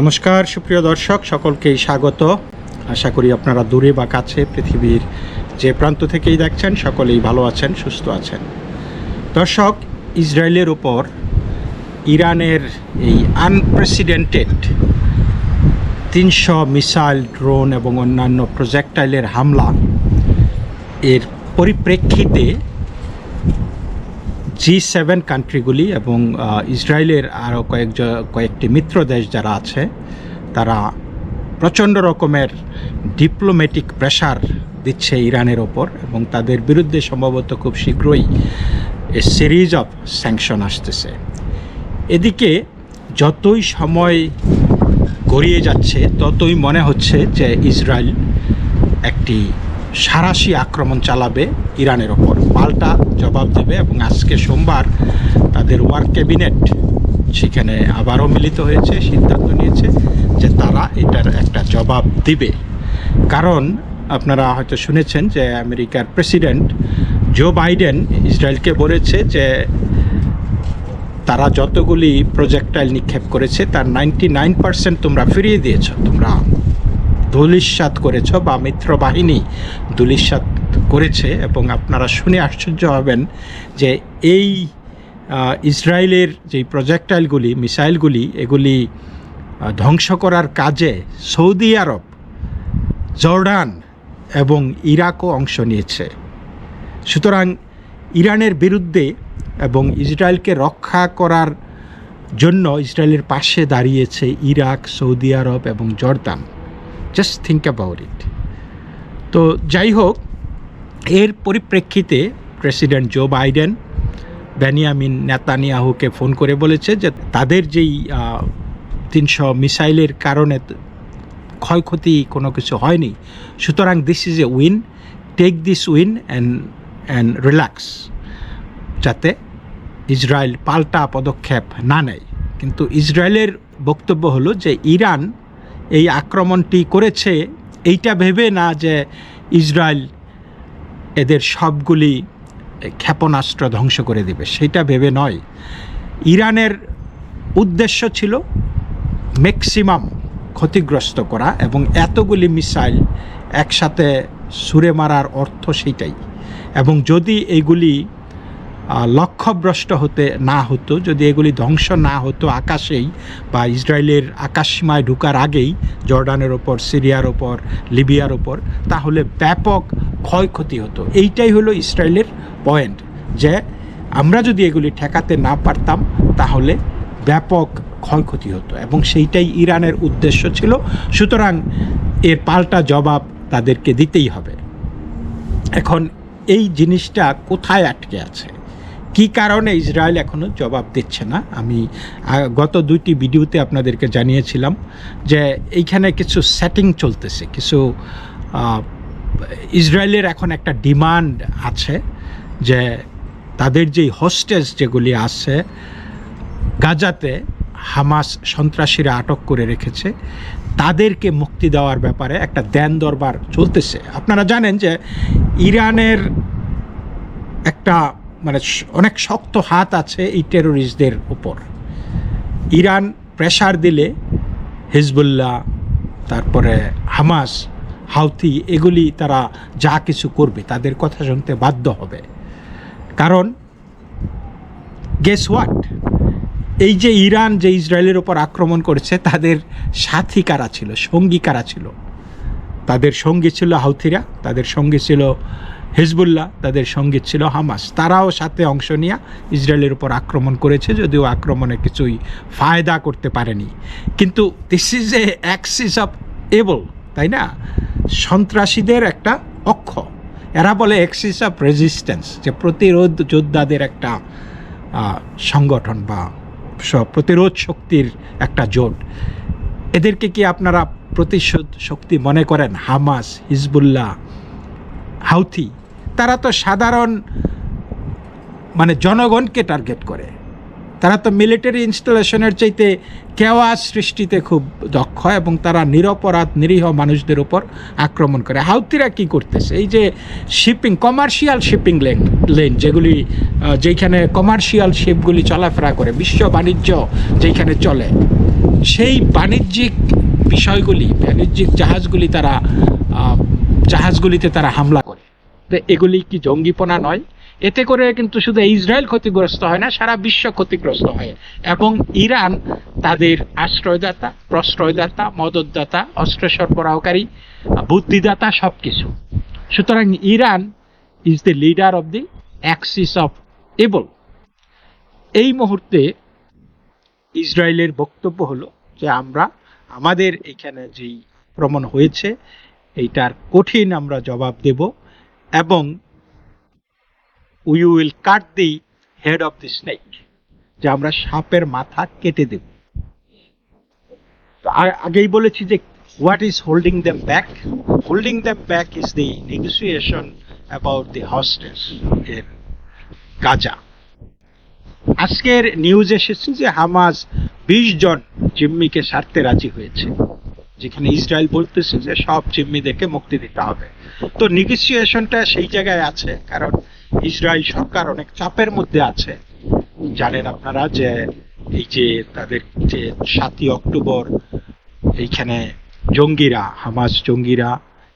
নমস্কার, সুপ্রিয় দর্শক সকলকেই স্বাগত। আশা করি আপনারা দূরে বা কাছে পৃথিবীর যে প্রান্ত থেকেই দেখছেন, সকলেই ভালো আছেন, সুস্থ আছেন। দর্শক, ইসরায়েলের ওপর ইরানের এই আনপ্রেসিডেন্টেড তিনশো মিসাইল ড্রোন এবং অন্যান্য প্রজেক্টাইলের হামলা এর পরিপ্রেক্ষিতে জি সেভেন কান্ট্রিগুলি এবং ইসরায়েলের আরও কয়েক কয়েকটি মিত্র দেশ যারা আছে, তারা প্রচণ্ড রকমের ডিপ্লোম্যাটিক প্রেশার দিচ্ছে ইরানের ওপর এবং তাদের বিরুদ্ধে সম্ভবত খুব শীঘ্রই এ সিরিজ অফ স্যাংশন আসতেছে। এদিকে যতই সময় গড়িয়ে যাচ্ছে, ততই মনে হচ্ছে যে ইসরায়েল একটি সারাশি আক্রমণ চালাবে ইরানের ওপর। পাল্টা জবাব দেবে এবং আজকে সোমবার তাদের ওয়ার ক্যাবিনেট, সেখানে আবারও মিলিত হয়েছে, সিদ্ধান্ত নিয়েছে যে তারা এটার একটা জবাব দিবে। কারণ আপনারা হয়তো শুনেছেন যে আমেরিকার প্রেসিডেন্ট জো বাইডেন ইসরায়েলকে বলেছে যে তারা যতগুলি প্রজেক্টাইল নিক্ষেপ করেছে, তার নাইনটি নাইন পার্সেন্ট তোমরা ফিরিয়ে দিয়েছ, তোমরা দুলিশ্বাত করেছ বা মিত্র বাহিনী দুলিশ্বাত করেছে এবং আপনারা শুনে আশ্চর্য হবেন যে এই ইসরায়েলের যেই প্রজেক্টাইলগুলি মিসাইলগুলি, এগুলি ধ্বংস করার কাজে সৌদি আরব, জর্ডান এবং ইরাকও অংশ নিয়েছে। সুতরাং ইরানের বিরুদ্ধে এবং ইসরায়েলকে রক্ষা করার জন্য ইসরায়েলের পাশে দাঁড়িয়েছে ইরাক, সৌদি আরব এবং Jordan. Just think about it তো যাই হোক এর পরিপ্রেক্ষিতে প্রেসিডেন্ট জো বাইডেন বেনিয়ামিন নেতানিয়াহুকে ফোন করে বলেছে যে তাদের যেই তিনশো মিসাইলের কারণে ক্ষয়ক্ষতি কোনো কিছু হয়নি, সুতরাং this is a win take this win and and relax যাতে ইসরায়েল পাল্টা পদক্ষেপ না নেয়। কিন্তু ইসরায়েলের বক্তব্য হলো যে ইরান এই আক্রমণটি করেছে এইটা ভেবে না যে ইসরায়েল এদের সবগুলি ক্ষেপণাস্ত্র ধ্বংস করে দেবে সেটা ভেবে নয়। ইরানের উদ্দেশ্য ছিল ম্যাক্সিমাম ক্ষতিগ্রস্ত করা এবং এতগুলি মিসাইল একসাথে সুরে মারার অর্থ সেইটাই। এবং যদি এইগুলি আহ, লক্ষ্যভ্রষ্ট হতে না হতো। যদি এগুলি ধ্বংস না হতো আকাশেই বা ইসরায়েলের আকাশসীমায় ঢুকার আগেই, জর্ডানের ওপর, সিরিয়ার ওপর, লিবিয়ার ওপর, তাহলে ব্যাপক ক্ষয়ক্ষতি হতো। এইটাই হলো ইসরায়েলের পয়েন্ট যে আমরা যদি এগুলি ঠেকাতে না পারতাম, তাহলে ব্যাপক ক্ষয়ক্ষতি হতো এবং সেইটাই ইরানের উদ্দেশ্য ছিল। সুতরাং এর পাল্টা জবাব তাদেরকে দিতেই হবে। এখন এই জিনিসটা কোথায় আটকে আছে? কি কারণে ইসরায়েল এখনও জবাব দিচ্ছে না? আমি গত দুইটি ভিডিওতে আপনাদেরকে জানিয়েছিলাম যে এইখানে কিছু সেটিং চলতেছে, কিছু ইসরায়েলের এখন একটা ডিমান্ড আছে যে তাদের যেই হোস্টেজ যেগুলি আছে, গাজাতে হামাস সন্ত্রাসীরা আটক করে রেখেছে, তাদেরকে মুক্তি দেওয়ার ব্যাপারে একটা দেন দরবার চলতেছে। আপনারা জানেন যে ইরানের একটা মানে অনেক শক্ত হাত আছে এই টেরোরিস্টদের উপর। ইরান প্রেশার দিলে হিজবুল্লাহ, তারপরে হামাস, হাউথি, এগুলি তারা যা কিছু করবে, তাদের কথা শুনতে বাধ্য হবে। কারণ গেস হোয়াট এই যে ইরান যে ইসরায়েলের ওপর আক্রমণ করেছে, তাদের সাথী কারা ছিল? সঙ্গী কারা ছিল? তাদের সঙ্গী ছিল হাউথিরা, তাদের সঙ্গী ছিল হিজবুল্লাহ তাদের সঙ্গী ছিল হামাস। তারাও সাথে অংশ নিয়ে ইসরায়েলের উপর আক্রমণ করেছে, যদিও আক্রমণে কিছুই ফায়দা করতে পারেনি। কিন্তু this is a axis of evil তাই না? সন্ত্রাসীদের একটা অক্ষ। এরা বলে অ্যাক্সিস অফ রেজিস্ট্যান্স যে প্রতিরোধ যোদ্ধাদের একটা সংগঠন বা প্রতিরোধ শক্তির একটা জোট। এদেরকে কি আপনারা প্রতিশোধ শক্তি মনে করেন? Hamas, Hezbollah, Houthi? তারা তো সাধারণ মানে জনগণকে টার্গেট করে। তারা তো মিলিটারি ইনস্টলেশনের চাইতে কেওয়া সৃষ্টিতে খুব দক্ষ এবং তারা নিরপরাধ, নিরীহ মানুষদের উপর আক্রমণ করে। হাউতিরা কি করতেছে? এই যে shipping, commercial shipping lane lane যেগুলি যেখানে কমার্শিয়াল শিপগুলি চলাফেরা করে, বিশ্ব বাণিজ্য যেখানে চলে, সেই বাণিজ্যিক বিষয়গুলি, বাণিজ্যিক জাহাজগুলি তারা জাহাজগুলিতে তারা হামলা এগুলি কি জঙ্গিপনা নয়? এতে করে কিন্তু শুধু ইসরায়েল ক্ষতিগ্রস্ত হয় না, সারা বিশ্ব ক্ষতিগ্রস্ত হয়। এবং ইরান তাদের আশ্রয়দাতা, প্রশ্রয়দাতা, মদতদাতা, অস্ত্র সরবরাহকারী, বুদ্ধিদাতা সব কিছু সুতরাং Iran is the leader of the axis of evil এই মুহূর্তে ইসরায়েলের বক্তব্য হলো যে আমরা, আমাদের এখানে যেই আক্রমণ হয়েছে, এইটার কঠিন আমরা জবাব দেব। এবং we will cut the head of the snake যে আমরা সাপের মাথা কেটে দেব। আগেই বলেছি যে what is holding them back holding them back is the negotiation about the hostage এর গাজা। আজকের নিউজ এসেছে যে হামাজ বিশ জন জিম্মিকে সারতে রাজি হয়েছে। যেখানে ইসরায়েল বলতেছে যে সব জিম্মিদেরকে মুক্তি দিতে হবে। তো নেগোসিয়েশনটা সেই জায়গায় আছে, কারণ ইসরায়েল সরকার অনেক চাপের মধ্যে আছে। জানেন আপনারা যে এই যে তাদের যে সাতই অক্টোবর, এইখানে জঙ্গিরা, হামাস জঙ্গিরা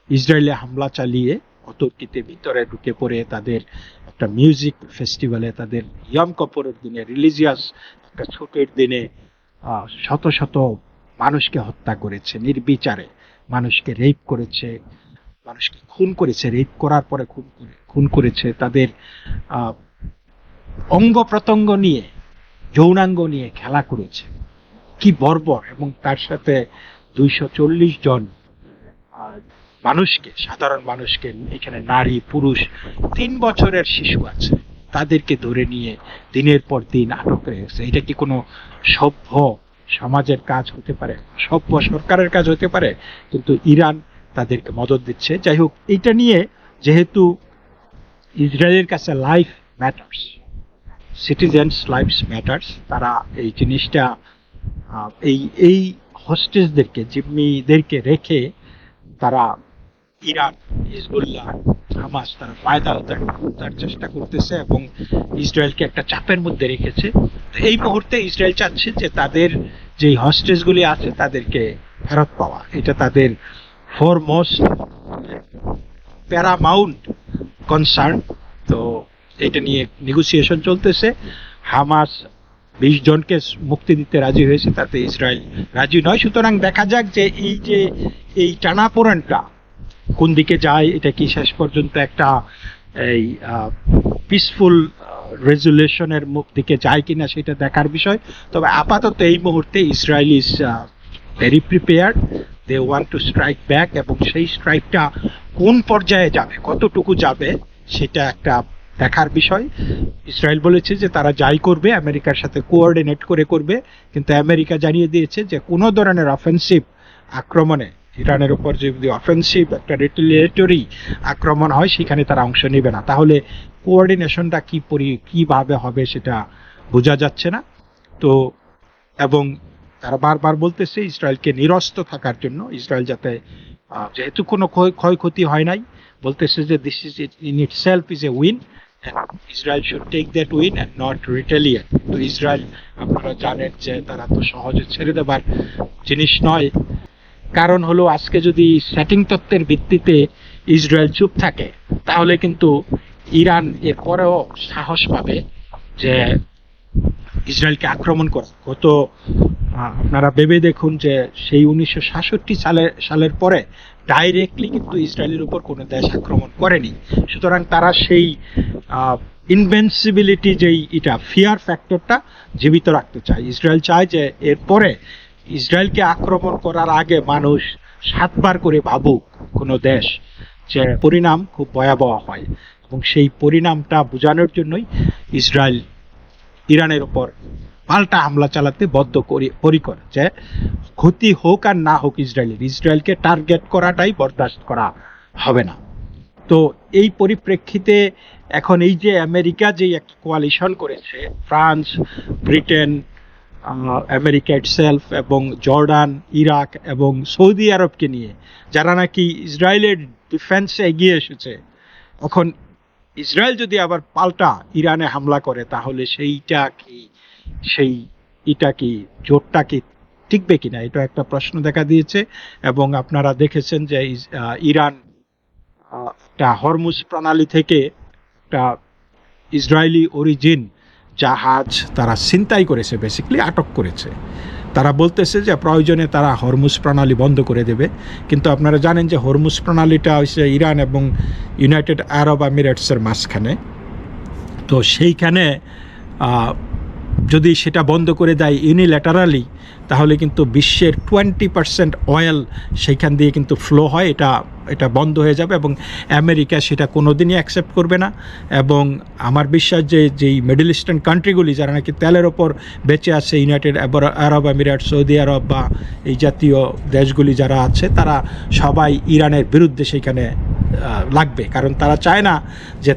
ইসরায়েলে হামলা চালিয়ে অতর্কিতে ভিতরে ঢুকে পড়ে তাদের একটা মিউজিক ফেস্টিভ্যালে তাদের ইয়ম কপরের দিনে রিলিজিয়াস একটা ছুটির দিনে শত শত মানুষকে হত্যা করেছে, নির্বিচারে। মানুষকে রেপ করেছে, মানুষকে খুন করেছে। রেপ করার পরে খুন খুন করেছে তাদের অঙ্গ প্রত্যঙ্গ নিয়ে, যৌনাঙ্গ নিয়ে খেলা করেছে। কি বর্বর! এবং তার সাথে দুইশো চল্লিশ জন মানুষকে, সাধারণ মানুষকে, এখানে নারী, পুরুষ, তিন বছরের শিশু আছে। তাদেরকে ধরে নিয়ে দিনের পর দিন আটক রেখেছে এটা কি কোনো সভ্য সমাজের কাজ হতে পারে সভ্য সরকারের কাজ হতে পারে, কিন্তু ইরান তাদেরকে মদত দিচ্ছে। যাই হোক, এইটা নিয়ে যেহেতু ইসরায়েলের কাছে life matters citizens lifes matters তারা এই জিনিসটা এই এই হোস্টেজদেরকে জিম্মিদেরকে রেখে তারা ইরান, হিজবুল্লাহ, হামাস তারা ফায়দা তার চেষ্টা করতেছে এবং ইসরায়েলকে একটা চাপের মধ্যে রেখেছে। এই মুহূর্তে ইসরায়েল চাচ্ছে যে তাদের যে হস্টেজগুলি আছে তাদেরকে ফেরত পাওয়া। এটা তাদের ফরমোস্ট প্যারামাউন্ট কনসার্ন তো এটা নিয়ে নেগোসিয়েশন চলতেছে। হামাস বিশ জনকে মুক্তি দিতে রাজি হয়েছে, তাতে ইসরায়েল রাজি নয়। সুতরাং দেখা যাক যে এই যে এই টানাপোড়েনটা কোন দিকে যায়, এটা কি শেষ পর্যন্ত একটা এই পিসফুল রেজুলেশনের মুখ দিকে যায় কিনা সেটা দেখার বিষয়। তবে আপাতত এই মুহূর্তে Israel is very prepared they want to strike back এবং সেই স্ট্রাইকটা কোন পর্যায়ে যাবে, কতটুকু যাবে সেটা একটা দেখার বিষয়। ইসরায়েল বলেছে যে তারা যাই করবে, আমেরিকার সাথে কোঅর্ডিনেট করে করবে। কিন্তু আমেরিকা জানিয়ে দিয়েছে যে কোনো ধরনের অফেন্সিভ আক্রমণে ইরানের উপর যদি অফেন্সিভ একটা রিটেলিয়েটরি আক্রমণ হয়, সেখানে তারা অংশ নেবে না। তাহলে কোঅর্ডিনেশনটা কি পরি, কীভাবে হবে সেটা বোঝা যাচ্ছে না। তো, এবং তারা বারবার বলতেছে ইসরায়েলকে নিরস্ত থাকার জন্য, ইসরায়েল যাতে যেহেতু কোনো ক্ষয়- ক্ষয়ক্ষতি হয় নাই, বলতেছে যে this is in itself is a win Israel should take that win and not retaliate তো, ইসরায়েল, আপনারা জানেন যে তারা তো সহজে ছেড়ে দেবার জিনিস নয়। কারণ হলো আজকে যদি সেটিং তত্ত্বের ভিত্তিতে ইসরায়েল চুপ থাকে, তাহলে কিন্তু ইরান এর পরেও সাহস পাবে যে ইসরায়েলকে আক্রমণ করা। গত আপনারা ভেবে দেখুন যে সেই উনিশশো সাতষট্টি সালে, সালের পরে ডাইরেক্টলি কিন্তু ইসরায়েলের উপর কোনো দেশ আক্রমণ করেনি। সুতরাং তারা সেই ইনভেন্সিবিলিটি যেই এটা ফিয়ার ফ্যাক্টরটা জীবিত রাখতে চায়। ইসরায়েল চায় যে এরপরে ইসরায়েলকে আক্রমণ করার আগে মানুষ সাতবার করে ভাবুক কোনো দেশ যে পরিণাম খুব ভয়াবহ হয়। এবং সেই পরিণামটা বোঝানোর জন্যই ইসরায়েল ইরানের ওপর পাল্টা হামলা চালাতে বদ্ধ করি পরিকর যে ক্ষতি হোক আর না হোক ইসরায়েলের। ইসরায়েলকে টার্গেট করাটাই বরদাস্ত করা হবে না। তো এই পরিপ্রেক্ষিতে এখন এই যে আমেরিকা যে একটা কোয়ালিশন করেছে, ফ্রান্স, ব্রিটেন আমেরিকা ইটসেলফ এবং জর্ডান, ইরাক এবং সৌদি আরবকে নিয়ে, যারা নাকি ইসরায়েলের ডিফেন্সে এগিয়ে এসেছে, এখন ইসরায়েল যদি আবার পাল্টা ইরানে হামলা করে, তাহলে সেইটা কি, সেই এটা কি, জোটটা কি টিকবে কিনা? এটা একটা প্রশ্ন দেখা দিয়েছে এবং আপনারা দেখেছেন যে ইরান একটা হরমুজ প্রণালী থেকে একটা ইসরায়েলি অরিজিন জাহাজ তারা ছিনতাই করেছে বেসিক্যালি আটক করেছে। তারা বলতেছে যে প্রয়োজনে তারা হরমুজ প্রণালী বন্ধ করে দেবে। কিন্তু আপনারা জানেন যে হরমুজ প্রণালীটা হচ্ছে ইরান এবং ইউনাইটেড আরব আমিরেটসের মাঝখানে। তো সেইখানে যদি সেটা বন্ধ করে দেয় ইউনিল্যাটারালি তাহলে কিন্তু বিশ্বের টোয়েন্টি পার্সেন্ট অয়েল সেইখান দিয়ে কিন্তু ফ্লো হয়, এটা এটা বন্ধ হয়ে যাবে এবং আমেরিকা সেটা কোনোদিনই অ্যাকসেপ্ট করবে না। এবং আমার বিশ্বাস যে, যেই মিডল ইস্টার্ন কান্ট্রিগুলি যারা নাকি তেলের ওপর বেঁচে আছে ইউনাইটেড আরব আমিরাট সৌদি আরব বা এই জাতীয় দেশগুলি যারা আছে, তারা সবাই ইরানের বিরুদ্ধে সেইখানে লাগবে। কারণ তারা চায় না যে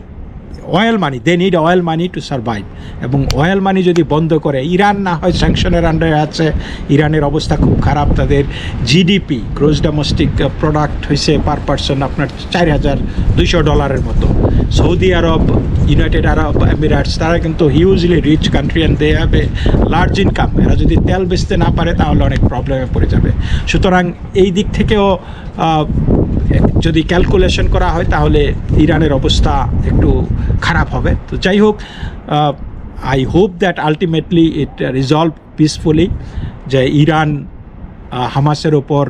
oil money they need oil money to survive এবং অয়েল মানি যদি বন্ধ করে, ইরান না হয় স্যাংশনের আন্ডারে আছে। ইরানের অবস্থা খুব খারাপ। তাদের জিডিপি গ্রোস ডোমেস্টিক প্রোডাক্ট হয়েছে পার পার্সন আপনার চার হাজার দুইশো ডলারের মতো। Saudi Arab United Arab Emirates তারা কিন্তু hugely rich country and they have a large income এরা যদি তেল বেচতে না পারে, তাহলে অনেক প্রবলেমে পড়ে যাবে। সুতরাং এই দিক থেকেও যদি ক্যালকুলেশন করা হয়, তাহলে ইরানের অবস্থা একটু খারাপ হবে তো যাই হোক I hope that ultimately it resolve peacefully যে ইরান হামাসের ওপর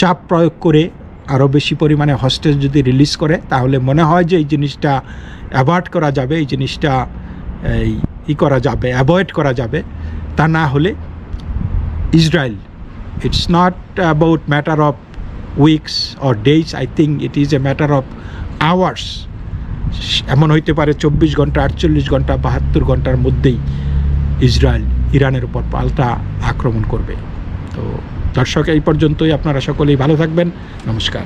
চাপ প্রয়োগ করে আরও বেশি পরিমাণে হস্টেজ যদি রিলিজ করে, তাহলে মনে হয় যে এই জিনিসটা অ্যাভয়েড করা যাবে, এই জিনিসটা, এই, ই করা যাবে অ্যাভয়েড করা যাবে তা না হলে Israel. It's not about matter of weeks or days I think it is a matter of hours এমন হইতে পারে চব্বিশ ঘণ্টা, আটচল্লিশ ঘণ্টা, বাহাত্তর ঘণ্টার মধ্যেই ইসরায়েল ইরানের উপর পাল্টা আক্রমণ করবে। তো দর্শক, এই পর্যন্তই। আপনারা সকলেই ভালো থাকবেন। নমস্কার।